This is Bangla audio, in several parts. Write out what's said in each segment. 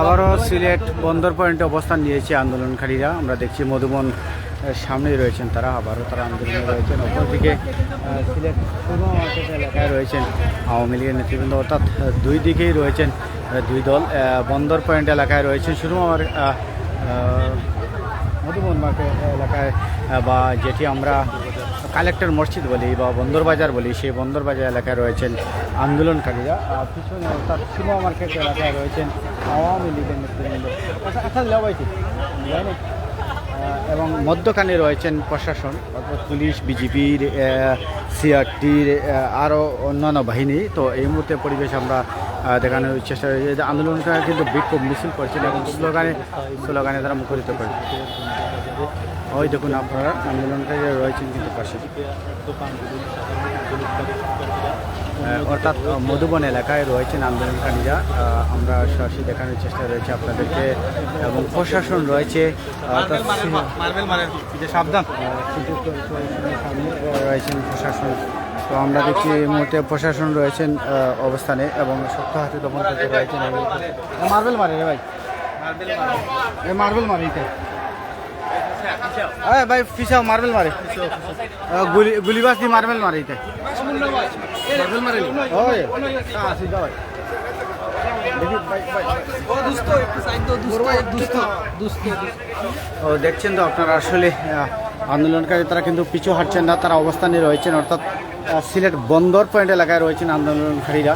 আবারও সিলেট বন্দর পয়েন্টে অবস্থান নিয়েছে আন্দোলনকারীরা। আমরা দেখছি মধুবন সামনেই রয়েছেন তারা, আবারও তারা আন্দোলনে রয়েছেন। অপরদিকে সিলেট পূর্ব এলাকায় রয়েছেন আওয়ামী লীগের নেতৃবৃন্দ, অর্থাৎ দুই দিকেই রয়েছেন দুই দল। বন্দর পয়েন্ট এলাকায় রয়েছেন শুধু আমার মধুবন এলাকায় বা যেটি আমরা কালেক্টর মসজিদ বলি বা বন্দর বাজার বলি সেই বন্দর বাজার এলাকায় রয়েছেন আন্দোলনকারীরা। পিছনে অর্থাৎ সিনেমা মার্কেট এলাকায় রয়েছেন আওয়ামী লীগের নেতৃবৃন্দ। আচ্ছা, এবং মধ্যখানে রয়েছেন প্রশাসন অর্থাৎ পুলিশ বিজিবির সিআরটির আরও অন্যান্য বাহিনী। তো এই মুহূর্তে পরিবেশ আমরা দেখানোর চেষ্টা করেছি যে আন্দোলনকারীরা কিন্তু বিক্ষোভ মিছিল করছেন এবং স্লোগানে স্লোগানে তারা মুখরিত করেন ওই দেখুন আপনারা আন্দোলনকারীরা রয়েছেন কিন্তু পাশে। অর্থাৎ মধুবন এলাকায় রয়েছেন আন্দোলনকারীরা। আমরা সরাসরি দেখানোর চেষ্টা রয়েছে আপনাদেরকে। এবং প্রশাসন রয়েছে রয়েছেন প্রশাসন। তো আমরা দেখছি এই মুহূর্তে প্রশাসন রয়েছেন অবস্থানে এবং শক্ত হাতে দমন করতে রয়েছেন। মার্বেল মারে ভাই। মার্বেল মারে মার্বেল মারে আরে ভাই ফিসাও মার্বেল মারে। গুলি গুলিবাস দিয়ে মার্বেল মারে এটা মার্বেল মারে ওই। ভাই। দেখছেন তো আপনারা আসলে আন্দোলনকারী তারা কিন্তু পিছু হাঁটছেন না তারা অবস্থানে রয়েছেন অর্থাৎ সিলেট বন্দর পয়েন্ট এলাকায় রয়েছেন আন্দোলনকারীরা।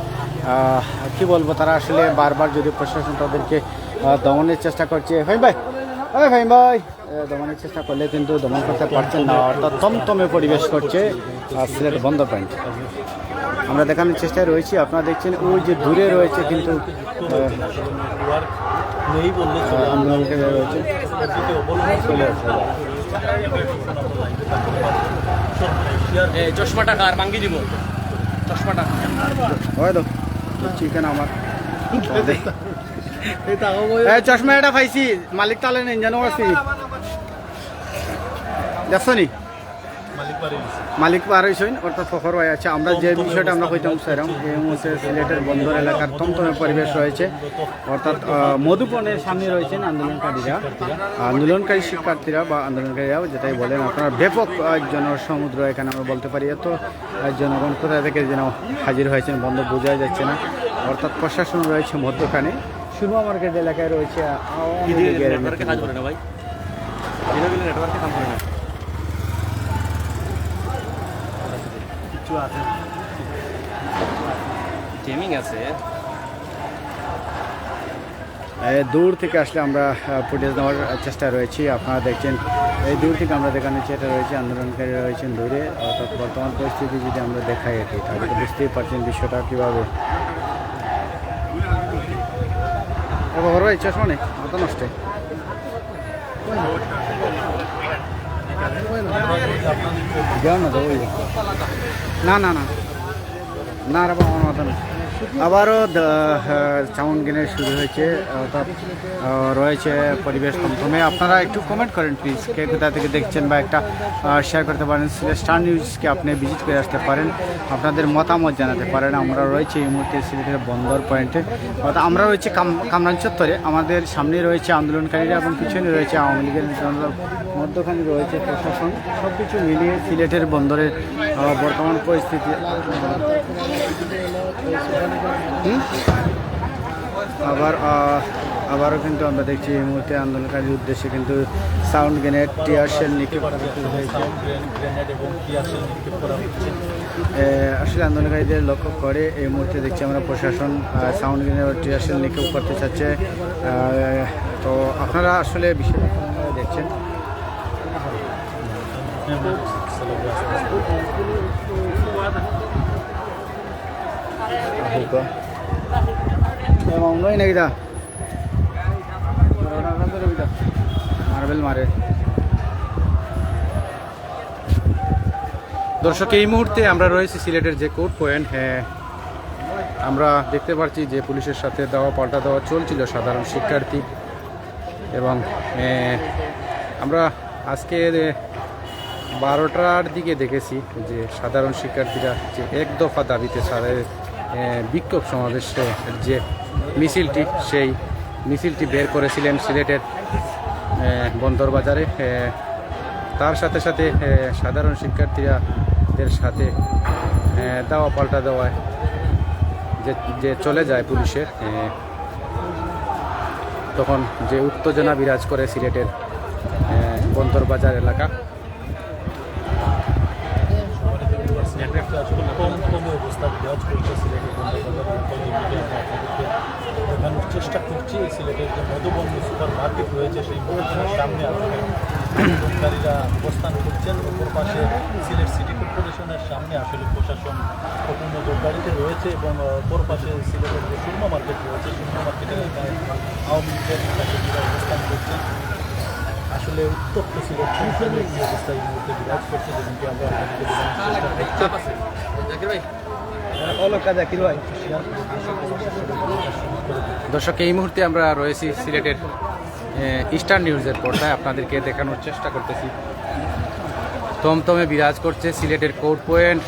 কি বলব তারা আসলে বারবার যদি প্রশাসন তাদেরকে দমনের চেষ্টা করছে। ভাই ভাই ওই ভাই ভাই। দমনের চেষ্টা করলে কিন্তু দমন করতে পারছেন না অর্থাৎ তমতমে পরিবেশ করছে আহ, সিলেট বন্দর পয়েন্ট আমরা দেখানোর চেষ্টায় রয়েছি আপনারা দেখছেন ওই যে দূরে রয়েছে কিন্তু চশমাটা কার ভাঙ্গি দিব। চশমাটা ওই তো চিকেন আমার। চশমা এটা পাইছি মালিক তালে নেই জানো আছি। দেখছ নি? মালিক পারে হয়েছেন অর্থাৎ ফখর ভাই আছে। আমরা যে বিষয়টা আমরা কইতাম সেরকম এই মুহূর্তে সিলেটের বন্দর এলাকার তমতমে পরিবেশ রয়েছে। অর্থাৎ আহ, মধুবনের সামনে রয়েছেন আন্দোলনকারীরা। আন্দোলনকারী শিক্ষার্থীরা বা আন্দোলনকারীরা যেটাই বলেন আপনারা ব্যাপক জনসমুদ্র এখানে আমরা বলতে পারি। এত জনগণ কোথায় থেকে যেন হাজির হয়েছেন বন্ধ বোঝা যাচ্ছে না। অর্থাৎ প্রশাসন রয়েছে মধ্যখানে। সুরমা মার্কেট এলাকায় রয়েছে আওয়ামী লীগের নেটওয়ার্কে কাজ করে না ভাই। নেটওয়ার্কে কাজ করে না। কিছু আছে। গেমিং আছে। এই দূর থেকে আসলে আমরা ফুটেজ নেওয়ার চেষ্টা রয়েছি। আপনারা দেখছেন এই দূর থেকে আমরা দেখানোর চেষ্টা রয়েছে। আন্দোলনকারী রয়েছেন দূরে। অর্থাৎ বর্তমান পরিস্থিতি যদি আমরা দেখাই আর কি তাহলে তো বুঝতেই পারছেন বিষয়টা কীভাবে বড় ভাই চশমা নেই? মাথা নষ্ট। না। না না না। রে বাবা, মাথা নষ্ট। আবারও চাউন গিনে শুরু হয়েছে। অর্থাৎ রয়েছে পরিবেশ থমথমে আপনারা একটু কমেন্ট করেন প্লিজ কে কোথা থেকে দেখছেন বা একটা শেয়ার করতে পারেন। স্টার নিউজকে আপনি ভিজিট করে আসতে পারেন। আপনাদের মতামত জানাতে পারেন। আমরা রয়েছে এই মুহূর্তে সিলেটের বন্দর পয়েন্টে। অর্থাৎ আমরা রয়েছে কাম- কামরান চত্বরে। আমাদের সামনে রয়েছে আন্দোলনকারীরা এবং পিছনে রয়েছে আওয়ামী লীগের মধ্যখানে রয়েছে প্রশাসন। সব কিছু মিলিয়ে সিলেটের বন্দরের বর্তমান পরিস্থিতি? আবার আবারও কিন্তু আমরা দেখছি এই মুহূর্তে আন্দোলনকারীর উদ্দেশ্যে কিন্তু সাউন্ড গ্রেনেড টিয়ার শেল নিক্ষেপ করা হয়েছে আসলে আন্দোলনকারীদের লক্ষ্য করে এই মুহূর্তে দেখছি আমরা প্রশাসন সাউন্ড গ্রেনেড ও টিয়ার শেল নিক্ষেপ করতে চাচ্ছে। তো আপনারা আসলে বিষয়টা কীভাবে দেখছেন? Ahiko. Emang নই নাকি দা মার্বেল মারে। দর্শক, এই মুহূর্তে আমরা রয়েছি সিলেটের যে কোর্ট পয়েন্ট। হ্যাঁ আমরা দেখতে পাচ্ছি যে পুলিশের সাথে দেওয়া, পাল্টা দেওয়া চলছিল সাধারণ শিক্ষার্থী। এবং আমরা আজকে বারোটার দিকে দেখেছি যে সাধারণ শিক্ষার্থীরা যে এক দফা দাবিতে বিক্ষোভ সমাবেশে যে মিছিলটি, সেই মিছিলটি বের করেছিলেন সিলেটের বন্দরবাজারে। তার সাথে সাথে সাধারণ শিক্ষার্থীরাদের সাথে দেওয়া পাল্টা দেওয়ায় যে যে চলে যায় পুলিশের তখন যে উত্তেজনা বিরাজ করে সিলেটের বন্দরবাজার এলাকা। অবস্থা বিরাজ করছে সিলেটের বন্দরবাজার দেখানোর চেষ্টা করছি সিলেটের যে মধুবন্ধ সুপার মার্কেট রয়েছে, সেই মধুবনের সামনে আসলে অবস্থান করছেন। অপর পাশে সিলেট সিটি কর্পোরেশনের সামনে আসলে প্রশাসন কখনো নজরদারিতে রয়েছে এবং অপর পাশে সিলেটের যে সুরমা মার্কেট রয়েছে, সুরমা মার্কেটের আওয়ামী লীগের অবস্থান করছেন। আসলে উত্তপ্ত সিলেট সংসদে এই মুহূর্তে বিরাজ করছে, যেমনটি আমরা চেষ্টা করছি দর্শক, এই মুহূর্তে আমরা রয়েছি সিলেটের ইস্টার্ন নিউজের পর্দায়। আপনাদেরকে দেখানোর চেষ্টা করতেছি। তমতমে বিরাজ করছে সিলেটের কোর্ট পয়েন্ট।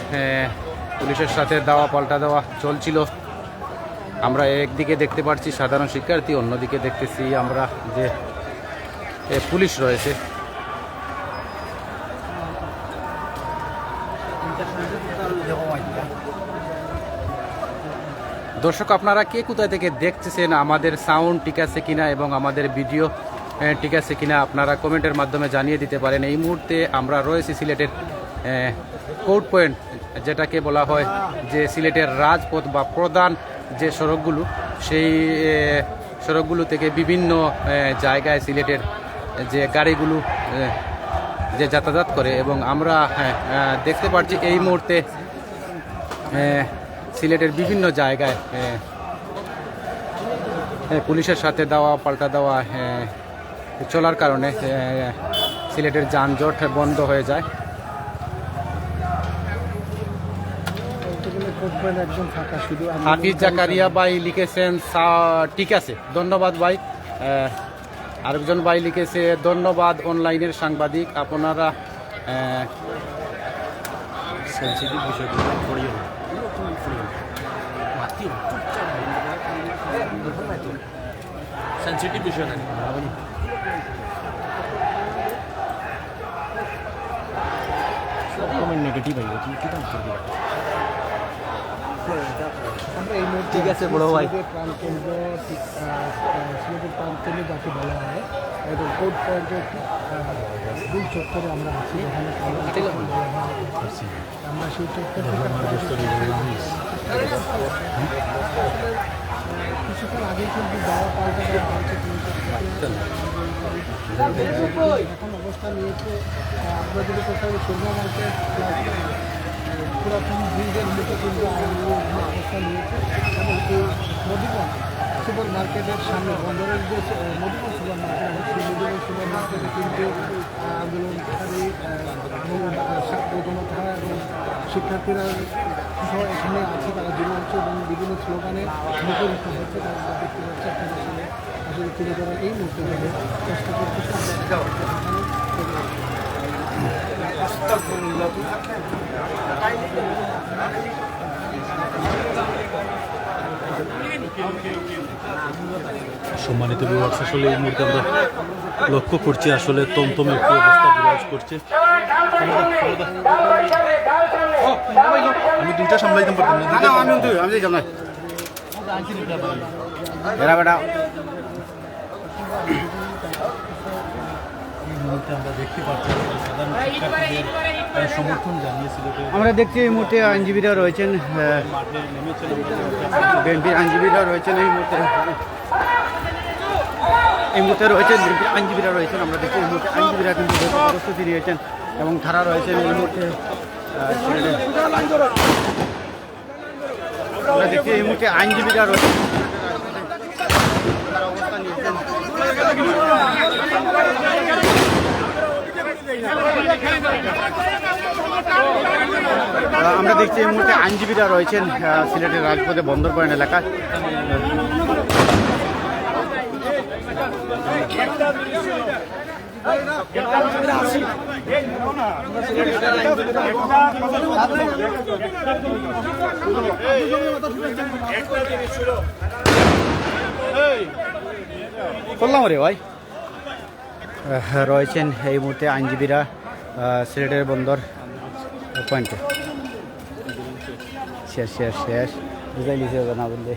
পুলিশের সাথে দেওয়া পাল্টা দেওয়া চলছিল। আমরা একদিকে দেখতে পাচ্ছি সাধারণ শিক্ষার্থী, অন্যদিকে দেখতেছি আমরা যে পুলিশ রয়েছে। দর্শক, আপনারা কে কোথায় থেকে দেখতেছেন, আমাদের সাউন্ড ঠিক আছে কিনা এবং আমাদের ভিডিও ঠিক আছে কিনা আপনারা কমেন্টের মাধ্যমে জানিয়ে দিতে পারেন। এই মুহূর্তে আমরা রয়েছি সিলেটের কোর্ট পয়েন্ট যেটাকে বলা হয় যে সিলেটের রাজপথ বা প্রধান যে সড়কগুলো, সেই সড়কগুলো থেকে বিভিন্ন জায়গায় সিলেটের যে গাড়িগুলো যে যাতায়াত করে এবং আমরা দেখতে পাচ্ছি এই মুহূর্তে সিলেটের বিভিন্ন জায়গায় আহ, আহ, পুলিশের সাথে দেওয়া পাল্টা দেওয়া আহ, চলার কারণে সিলেটের যানজট বন্ধ হয়ে যায়। হাফিজ জাকারিয়া ভাই লিখেছেন ঠিক আছে ধন্যবাদ ভাই। আরেকজন ভাই লিখেছে ধন্যবাদ অনলাইনের সাংবাদিক আপনারা সেন্সিটিভ বিষয়গুলো না কমেন্ট নেগেটিভ আইব কি কি দাম ঠিক আছে বড় ভাই প্রাণকেন্দ্র সিলেটের প্রাণকেন্দ্র যাকে বলা হয় এবং কোর্ট পয়েন্টের দুই চত্বরে আমরা আছি এখানে আমরা সেই চত্বর কিছুক্ষণ আগে কিন্তু দাওয়া পাল্টা দেওয়া অবস্থা নিয়েছে আমরা মার্কেট পুরাতন ব্রিজের মতো কিন্তু অবস্থা নিয়েছে এবং সুপার মার্কেটের সামনে বন্দরের যে মধুবন সুপার মার্কেট আছে সুপার মার্কেটে কিন্তু আন্দোলনকারী শিক্ষার্থীরা সহ এখানে আছে, তারা জমা হচ্ছে এবং বিভিন্ন স্লোগানে মুখরিত হচ্ছে তারা দেখতে পাচ্ছি, আপনাদের সঙ্গে আসলে তুলে ধরার এই মুহূর্তে ধরে চেষ্টা করতেছে আমরা সম্মানিত বিভাগ আসলে এই মুহূর্তে আমরা লক্ষ্য করছি আসলে তমতম একটি অবস্থা বিরাজ করছে। আমি দুইটা সামলাইতাম পারতাম না আমি আমি যাই না বেড়া বেটা আমরা দেখতে পাচ্ছি সমর্থন জানিয়েছিল আমরা দেখছি এই মুহূর্তে আইনজীবীরা রয়েছেন বিএনপির আইনজীবীরা রয়েছেন এই মুহূর্তে। এই মুহূর্তে রয়েছেন আইনজীবীরা রয়েছেন, আমরা দেখছি এই মুহূর্তে আইনজীবীরা কিন্তু প্রস্তুতি নিয়েছেন এবং তারা রয়েছেন এই মুহূর্তে আমরা দেখছি এই মুহূর্তে আইনজীবীরা রয়েছেন। আমরা দেখছি এই মুহূর্তে আইনজীবীরা রয়েছেন সিলেটের রাজপথে বন্দরবান এলাকায়। বললাম রে ভাই। রয়েছেন এই মুহূর্তে আইনজীবীরা সিলেটের বন্দর পয়েন্টে শেষ শেষ শেষ। বুঝাই লিখে হবে না বললে।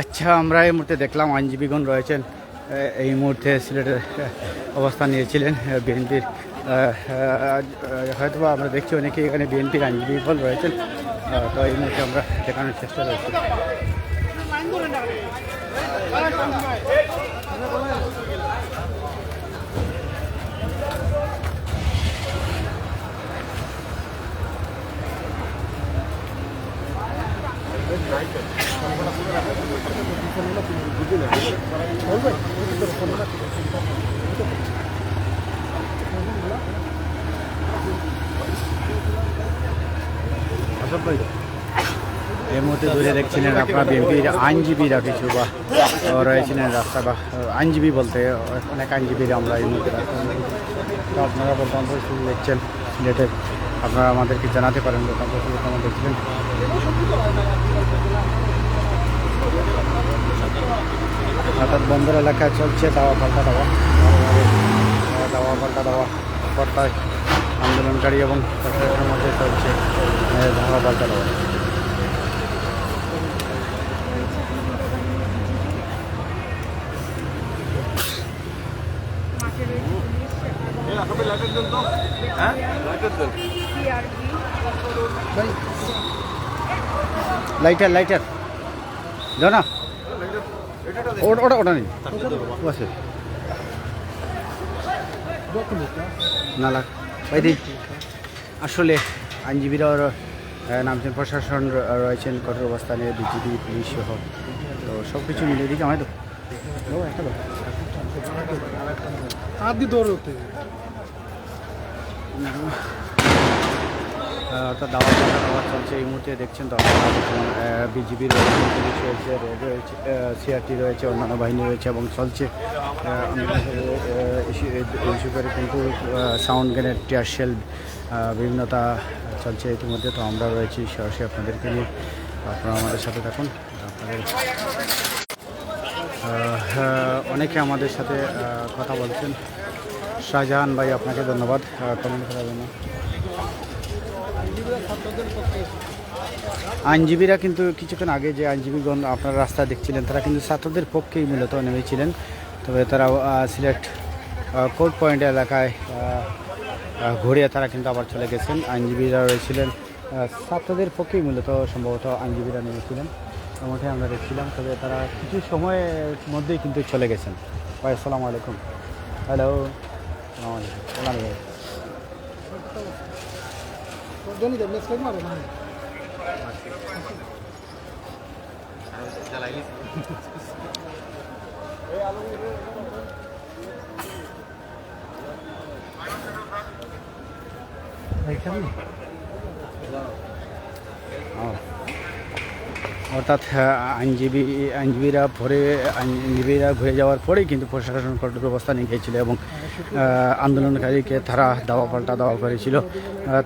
আচ্ছা আমরা এই মুহূর্তে দেখলাম আইনজীবীগণ রয়েছেন এই মুহূর্তে সিলেটের অবস্থান নিয়েছিলেন বিএনপির হয়তো আমরা দেখছি অনেকে এখানে বিএনপির আইনজীবীগণ রয়েছেন তো এই মুহূর্তে আমরা দেখানোর চেষ্টা করছি। এই মুহূর্তে দূরে দেখছিলেন আপনারা বিএনপির আইনজীবীরা কিছু বা রয়েছিলেন রাস্তা বা আইনজীবী বলতে, অনেক আইনজীবীরা আমরা এই মুহূর্তে আপনারা পরিস্থিতি দেখছেন সিলেটের আপনারা আমাদেরকে জানাতে পারেন বর্তমান দেখছিলেন অর্থাৎ বন্দর এলাকায় চলছে দাওয়া পাল্টা দাওয়া। দাওয়া পাল্টা দাওয়া কর্তায় আন্দোলনকারী এবং প্রশাসনের মধ্যে চলছে দাওয়া পাল্টা দাওয়া। Lighter lighter. দাও না। ওটা ওটা ওটা নেই আছে। না লাগ আসলে আইনজীবীরাও র- আহ, নামছেন প্রশাসন রয়েছেন কঠোর অবস্থানে বিজিবি পুলিশ সহ। তো সব কিছু মিলিয়ে দিকে আমায় তো। দাও। দৌড়তে অর্থাৎ দাওয়া পাল্টা দাওয়া চলছে এই মুহূর্তে। দেখছেন তো বিজিবি রয়েছে, পুলিশ রয়েছে রেড রয়েছে সিআরটি রয়েছে, অন্যান্য বাহিনী রয়েছে এবং চলছে ইস্যু করে কিন্তু সাউন্ড গ্রেনেড, টিয়ার শেল বিভিন্নতা চলছে ইতিমধ্যে। তো আমরা রয়েছি সরাসরি আপনাদেরকে নিয়ে। আপনারা আমাদের সাথে থাকুন, আপনাদের অনেকে আমাদের সাথে কথা বলছেন। শাহজাহান ভাই, আপনাকে ধন্যবাদ কমেন্ট করার জন্য। আইনজীবীরা কিন্তু কিছুক্ষণ আগে যে আইনজীবীগণ আপনার রাস্তা দেখছিলেন, তারা কিন্তু ছাত্রদের পক্ষেই মূলত নেমেছিলেন। তবে তারা সিলেট কোর্ট পয়েন্ট এলাকায় ঘুরে তারা কিন্তু আবার চলে গেছেন। আইনজীবীরা রয়েছিলেন ছাত্রদের পক্ষেই মূলত সম্ভবত আইনজীবীরা নেমেছিলেন। এমনটাই আমরা দেখছিলাম, তবে তারা কিছু সময়ের মধ্যেই কিন্তু চলে গেছেন। ভাই, আসসালামু আলাইকুম। হ্যালো আসসালামু আলাইকুম। সালাম ভাই। জনি দেব নেক্সট টাইম মারো না ও। অর্থাৎ আইনজীবী আইনজীবীরা পরে আইনজীবীরা ঘুরে যাওয়ার পরেই কিন্তু প্রশাসন কঠোর ব্যবস্থা নিয়ে গিয়েছিল এবং আন্দোলনকারীকে তারা দাওয়া পাল্টা দাওয়া করেছিল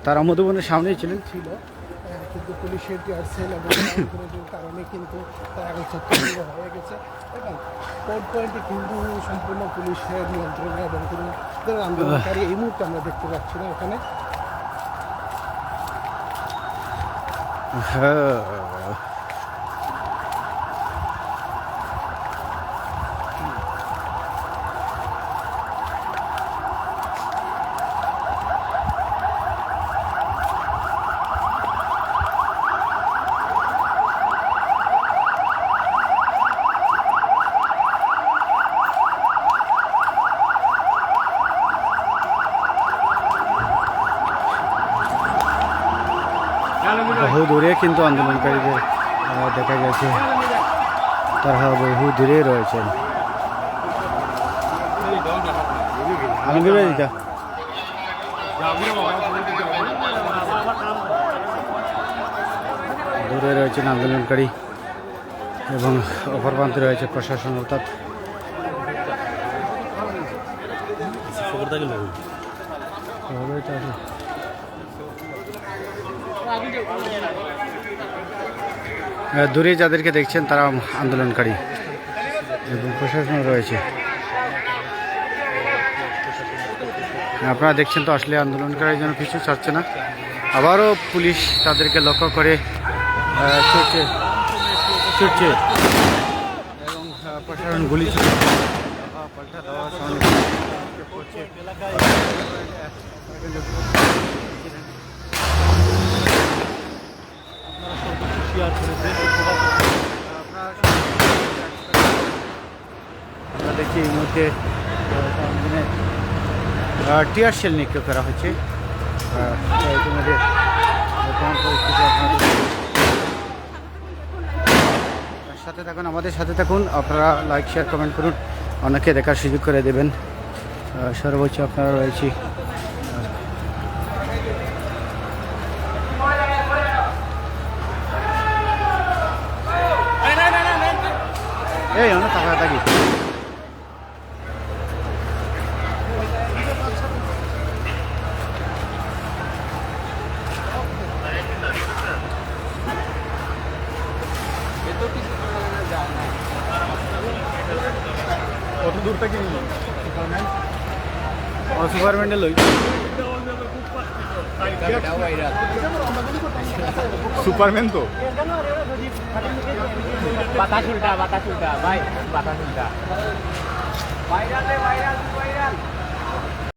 তারা মধুবনের সামনেই ছিলেন ছিল কিন্তু পুলিশের সেল এবং কারণে কিন্তু তারা এখন ছত্রভঙ্গ হয়ে গেছে এবং কোর্ট পয়েন্টে কিন্তু সম্পূর্ণ পুলিশের নিয়ন্ত্রণে এবং কোনো আন্দোলনকারী এই মুহূর্তে আমরা দেখতে পাচ্ছি না ওখানে হ্যাঁ। বহু দূরে কিন্তু আন্দোলনকারীদের দেখা গেছে তারা বহু দূরে রয়েছেন। দূরে রয়েছেন আন্দোলনকারী এবং অপর প্রান্তে রয়েছে প্রশাসন, অর্থাৎ দূরে যাদেরকে দেখছেন তারা আন্দোলনকারী এবং প্রশাসন রয়েছে। আপনারা দেখছেন তো আসলে আন্দোলনকারী যেন কিছু ছাড়ছে না। আবারও পুলিশ তাদেরকে লক্ষ্য করে ছুটছে ছুটছে। এবং প্রশাসন গুলি পাল্টা দেওয়ার সামনে করছে। শেয়ার এই মুহূর্তে টিয়ার সেল নিক্ষেপ করা হচ্ছে। সাথে থাকুন, আমাদের সাথে থাকুন। আপনারা লাইক শেয়ার কমেন্ট করুন। অনেকে দেখার সুযোগ করে দেবেন। সর্বোচ্চ আপনারা রয়েছি। এই অনেক টাকা থাকি কত দূর থেকে সুপারম্যান্ডে লই সুপারম্যান তো? বাতাস উল্টা বাতাস উল্টা ভাই বাতাস উল্টা ভাইরাল রে